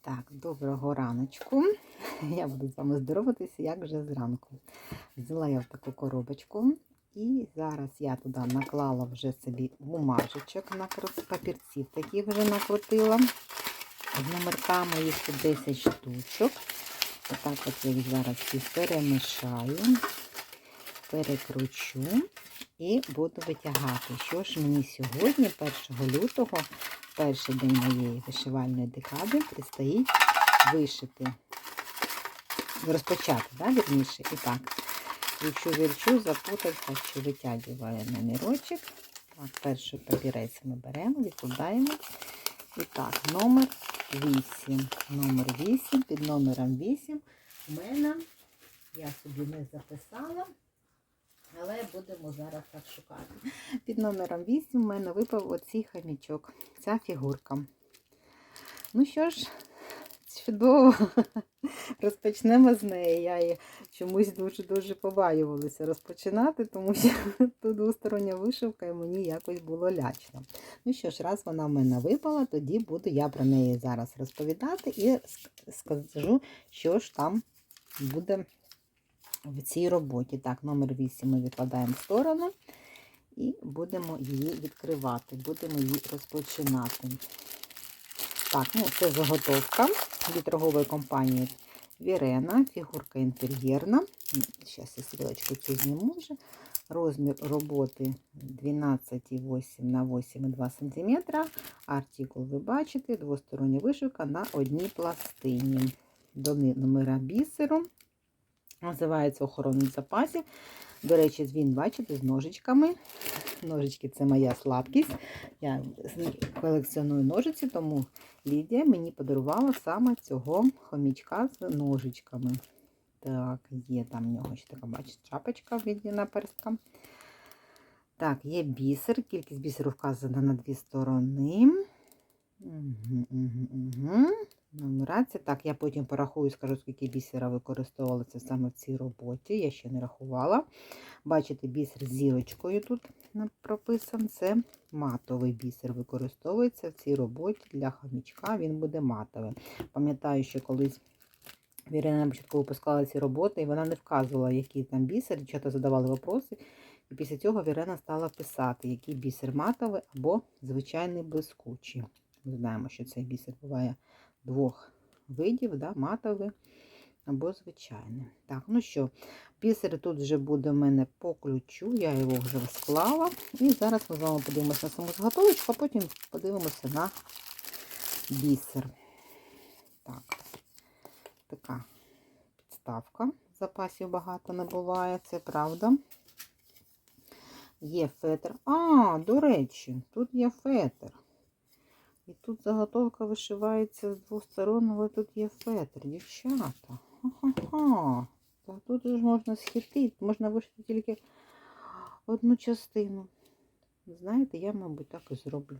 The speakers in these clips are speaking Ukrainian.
Так, доброго раночку. Я буду з вами здороватися, як вже зранку. Взяла я в таку коробочку. І зараз я туди наклала вже собі бумажечок, накру- папірців таких вже накрутила. З номерками їх тут 10 штучок. Отак от я їх зараз всі перемішаю, перекручу і буду витягати. Що ж мені сьогодні, 1 лютого, перший день моєї вишивальної декади, предстоїть вишити. Розпочати, да, вірніше. І так, кручу, вірчу, запутався, що витягую номерочок. Так, перший папірець ми беремо, відкладаємо. І так, номер 8. Номер 8, під номером 8 у мене, я собі не записала, але будемо зараз так шукати. Під номером 8 у мене випав оцей хамічок, ця фігурка. Ну що ж, чудово. Розпочнемо з неї. Я її чомусь дуже-дуже побаювалася розпочинати, тому що тут двостороння вишивка і мені якось було лячно. Ну що ж, раз вона в мене випала, тоді буду я про неї зараз розповідати і скажу, що ж там буде в цій роботі. Так, номер 8 ми відкладаємо в сторону і будемо її відкривати, будемо її розпочинати. Так, ну це заготовка від торгової компанії Вірена, фігурка інтер'єрна. Зараз я стрілочку цю зніму вже. Розмір роботи 12,8 на 8,2 см. Артикул ви бачите, двостороння вишивка на одній пластині. До номера бісеру. Називається охоронних запасів. До речі, він, бачите, з ножичками. Ножички це моя слабкість. Я колекціоную ножиці, тому Лідія мені подарувала саме цього хомічка з ножичками. Так, є там в нього ще така, бачите, чапочка віддіна перстка. Так, є бісер. Кількість бісеру вказана на дві сторони. Угу, угу, угу. Нумерація. Так, я потім порахую, скажу, скільки бісера використовувалося саме в цій роботі. Я ще не рахувала. Бачите, бісер з зірочкою тут прописан. Це матовий бісер використовується в цій роботі для хомічка. Він буде матовий. Пам'ятаю, що колись Вірина на початку випускала ці роботи, і вона не вказувала, який там бісер. Дівчата задавали вопроси. І після цього Вірена стала писати, який бісер матовий або звичайний блискучий. Ми знаємо, що цей бісер буває двох видів, да, матовий або звичайний. Так, ну що, бісер тут вже буде в мене по ключу, я його вже склала. І зараз ми з вами подивимося на саму заготовочку, а потім подивимося на бісер. Так, така підставка. Запасів багато не буває, це правда. Є фетр. А, до речі, тут є фетр. І тут заготовка вишивається з двох сторон, але тут є фетр, дівчата. Ха-ха-ха. Та тут ж можна схитити, можна вишити тільки одну частину. Знаєте, я, мабуть, так і зроблю.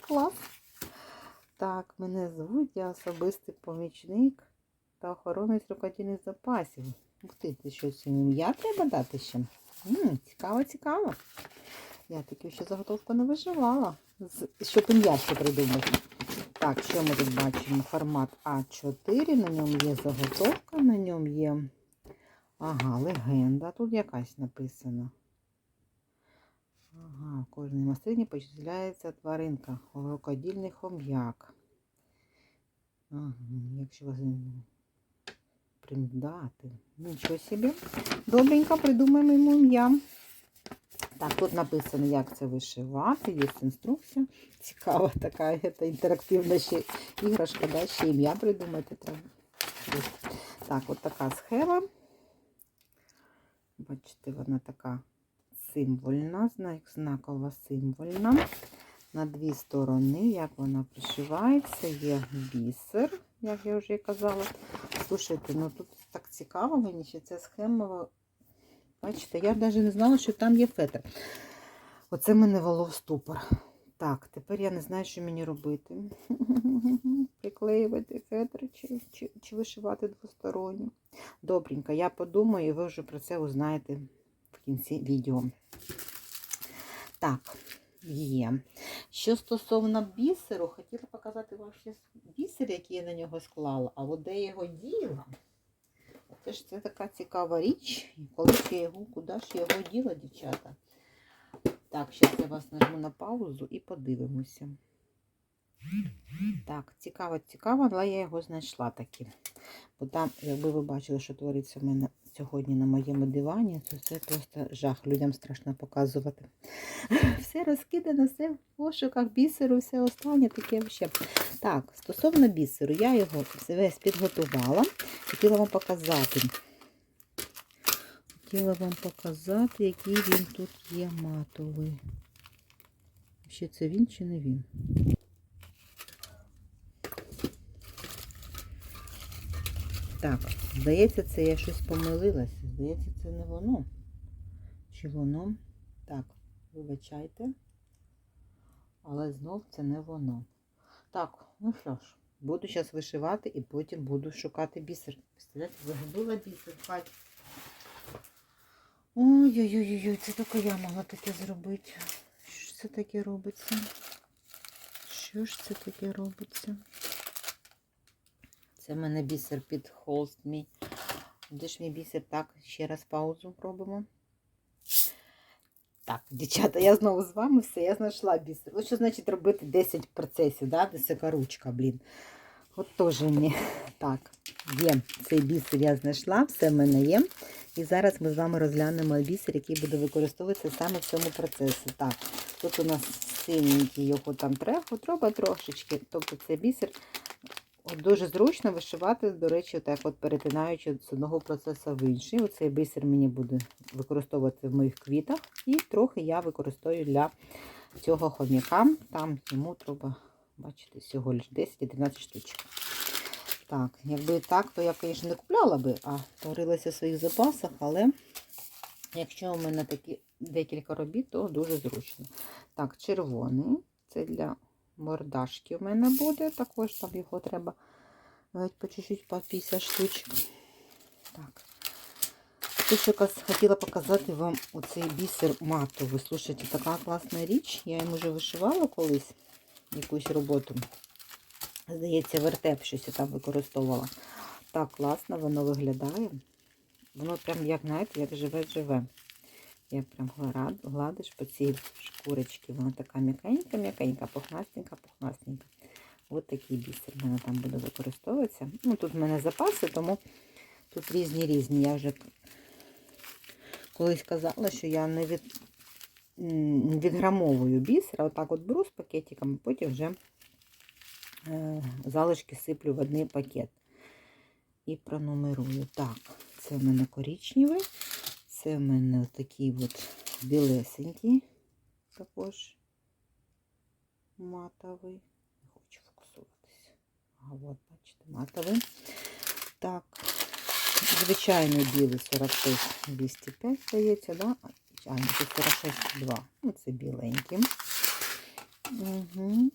Клас. Так, мене звуть, я особистий помічник та охоронець рукодільних запасів. Ух ти, ти щось ім'я треба дати ще? М, цікаво, цікаво. Я таки ще заготовку не виживала. Щоб ім'я ще придумати. Так, що ми тут бачимо? Формат А4, на ньому є заготовка, на ньому є ага, легенда. Тут якась написана. Ага, в кожній мастині почисляється тваринка, рукодільний хом'як. Ага, якщо вас примдати. Нічого собі. Добренько придумаємо ім'я. Так, тут написано, як це вишивати, є інструкція. Цікава така це інтерактивна ще іграшка, да? ще ім'я придумати треба. Так, от така схема. Бачите, вона така символьна, знакова символьна. На дві сторони, як вона пришивається, є бісер, як я вже казала. Слушайте, ну тут так цікаво мені, що ця схема Бачите, я навіть не знала, що там є фетр. Оце мене вело в ступор. Так, тепер я не знаю, що мені робити. Приклеювати фетр чи, чи, чи вишивати двосторонні. Добренько, я подумаю, і ви вже про це узнаєте в кінці відео. Так, є. Що стосовно бісеру, хотіла показати вам бісер, який я на нього склала, а от де його діла. Це ж це така цікава річ. Коли я його, куди ж його діла, дівчата? Так, зараз я вас нажму на паузу і подивимося. Так, цікаво, цікаво, але я його знайшла таки. Бо там, якби ви бачили, що твориться в мене сьогодні на моєму дивані, це просто жах. Людям страшно показувати. Все розкидано, все в пошуках бісеру, все останнє таке ще. Так, стосовно бісеру, я його весь підготувала. Хотіла вам показати. Хотіла вам показати, який він тут є матовий. Ще це він чи не він? Так, здається, це я щось помилилася. Здається, це не воно. Чи воно? Так, вибачайте. Але знов це не воно. Так, ну що ж, буду зараз вишивати і потім буду шукати бісер. Представляєте, загубила бісер хаті. Ой-ой-ой, це тільки я могла таке зробити. Що ж це таке робиться? Що ж це таке робиться? Це в мене бісер під холст мій. Де ж мій бісер? Так, ще раз паузу робимо. Так, дівчата, я знову з вами все, я знайшла бісер. Ось що значить робити 10 процесів, да? Висока ручка, блін. От теж мені. Так, є цей бісер я знайшла, все в мене є. І зараз ми з вами розглянемо бісер, який буде використовуватися саме в цьому процесі. Так, тут у нас синенький його там треху, треба трошечки. Тобто це бісер От дуже зручно вишивати, до речі, так от перетинаючи з одного процесу в інший. Оцей бисер мені буде використовувати в моїх квітах. І трохи я використовую для цього хом'яка. Там йому треба, бачите, всього лише 10-13 штучок. Так, якби так, то я, звісно, не купляла би, а творилася в своїх запасах, але якщо у мене такі декілька робіт, то дуже зручно. Так, червоний це для мордашки в мене буде. Також там його треба по чуть-чуть по 50 штучок. Так. Що хотіла показати вам оцей бісер матовий. Слушайте, така класна річ. Я їм вже вишивала колись якусь роботу. Здається, вертеп щось я там використовувала. Так класно воно виглядає. Воно прям, як знаєте, як живе-живе. Я прям гладиш по цій шкурочці. Вона така м'якенька, м'якенька, пухнастенька, пухнастенька. Ось такий бісер в мене там буде використовуватися. Ну, тут в мене запаси, тому тут різні різні. Я вже колись казала, що я не від, відграмовую бісер, отак от беру з пакетиком, а потім вже е, залишки сиплю в один пакет. І пронумерую. Так, це в мене коричневий. Це в мене такий от білесенький, також матовий. Не хочу фокусуватися. А от, бачите, матовий. Так, звичайний білий 46 205, здається, да? А, тут 46 2. Ну, це біленький. Угу.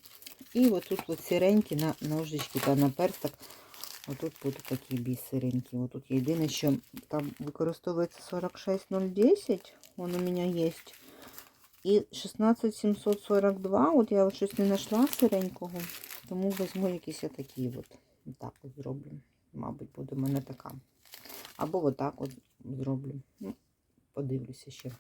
І отут от сіренькі на ножички та на персток. Отут будуть такі бісеринки. Отут єдине, що там використовується 46010, він у мене є. І 16742, от я от щось не знайшла сиренького, тому візьму якийсь отакий от. Так от зроблю. Мабуть, буде в мене така. Або отак от зроблю. Ну, подивлюся ще.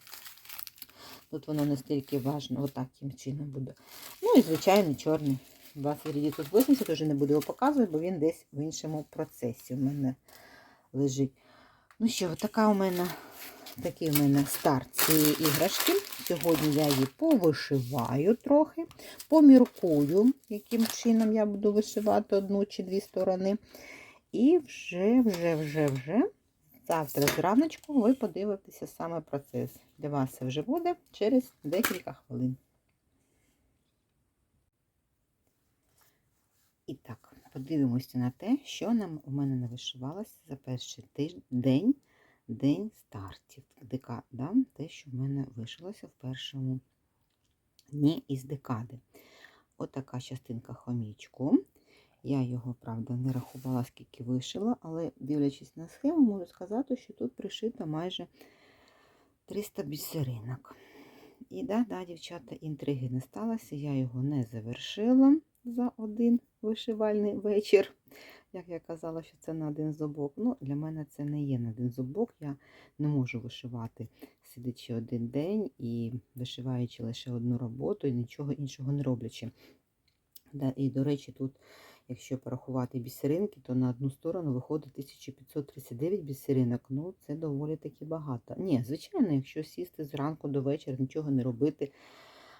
Тут воно настільки важно, отаким чином буде. Ну і, звичайно, чорний. 2980 вже не буду його показувати, бо він десь в іншому процесі у мене лежить. Ну що, така у мене такий у мене старт цієї іграшки. Сьогодні я її повишиваю трохи, поміркую, яким чином я буду вишивати одну чи дві сторони. І вже, вже, вже, вже завтра зраночку ви подивитеся саме процес. Для вас це вже буде через декілька хвилин. І так, подивимося на те, що нам у мене не вишивалося за перший тиждень, день стартів. Декада, те, що в мене вишилося в першому дні із декади. Отака От частинка хомічку. Я його, правда, не рахувала, скільки вишила, але дивлячись на схему, можу сказати, що тут пришито майже 300 бісеринок. І да, да, дівчата, інтриги не сталося. Я його не завершила за один вишивальний вечір. Як я казала, що це на один зубок. Ну, для мене це не є на один зубок. Я не можу вишивати, сидячи один день і вишиваючи лише одну роботу і нічого іншого не роблячи. І, до речі, тут, якщо порахувати бісеринки, то на одну сторону виходить 1539 бісеринок. Ну, це доволі таки багато. Ні, звичайно, якщо сісти зранку до вечора, нічого не робити,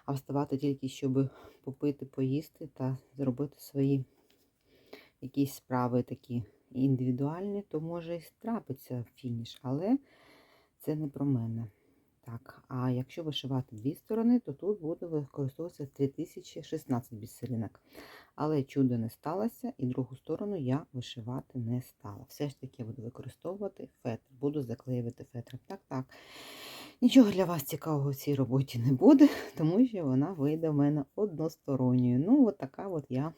а вставати тільки, щоб попити, поїсти та зробити свої якісь справи такі індивідуальні, то може і трапиться фініш, але це не про мене. А якщо вишивати дві сторони, то тут буде використовуватися 3016 бісеринок. Але чудо не сталося, і другу сторону я вишивати не стала. Все ж таки я буду використовувати фетр, буду заклеювати фетром. Так, так. Нічого для вас цікавого в цій роботі не буде, тому що вона вийде в мене односторонньою. Ну, от така от я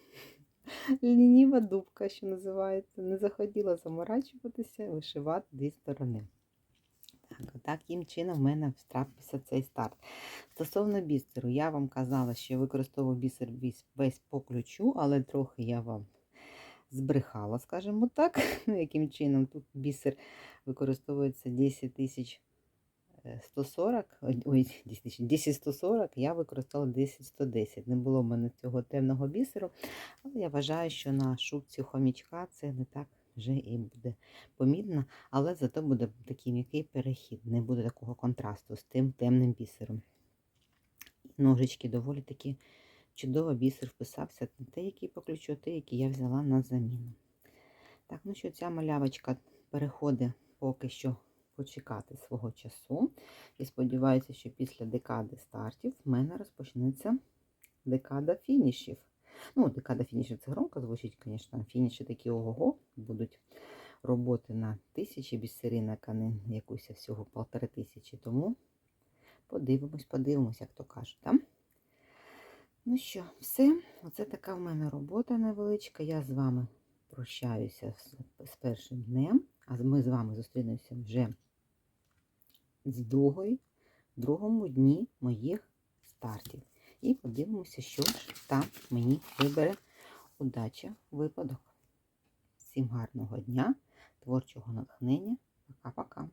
лініва дубка, що називається. Не захотіла заморачуватися, вишивати дві сторони. Так, таким чином в мене трапився цей старт. Стосовно бісеру, я вам казала, що я використовую бісер весь, по ключу, але трохи я вам збрехала, скажімо так. Ну, яким чином тут бісер використовується 10 тисяч 140, ой, 10 140, я використала 10 110. Не було в мене цього темного бісеру, але я вважаю, що на шубці хомічка це не так вже і буде помітно, але зато буде такий м'який перехід, не буде такого контрасту з тим темним бісером. Ножички доволі таки чудово бісер вписався. Не те, який по те, який я взяла на заміну. Так, ну що, ця малявочка переходить поки що почекати свого часу. І сподіваюся, що після декади стартів в мене розпочнеться декада фінішів. Ну, декада фінішів це громко звучить, звісно, фініші такі ого-го будуть роботи на тисячі бісеринок, а не якусь всього полтори тисячі. Тому подивимось, подивимось, як то кажуть. Да? Ну що, все. Оце така в мене робота невеличка. Я з вами прощаюся з, з першим днем, а ми з вами зустрінемося вже з другої, другому дні моїх стартів. І подивимося, що ж там мені вибере удача випадок. Всім гарного дня, творчого натхнення. Пока-пока.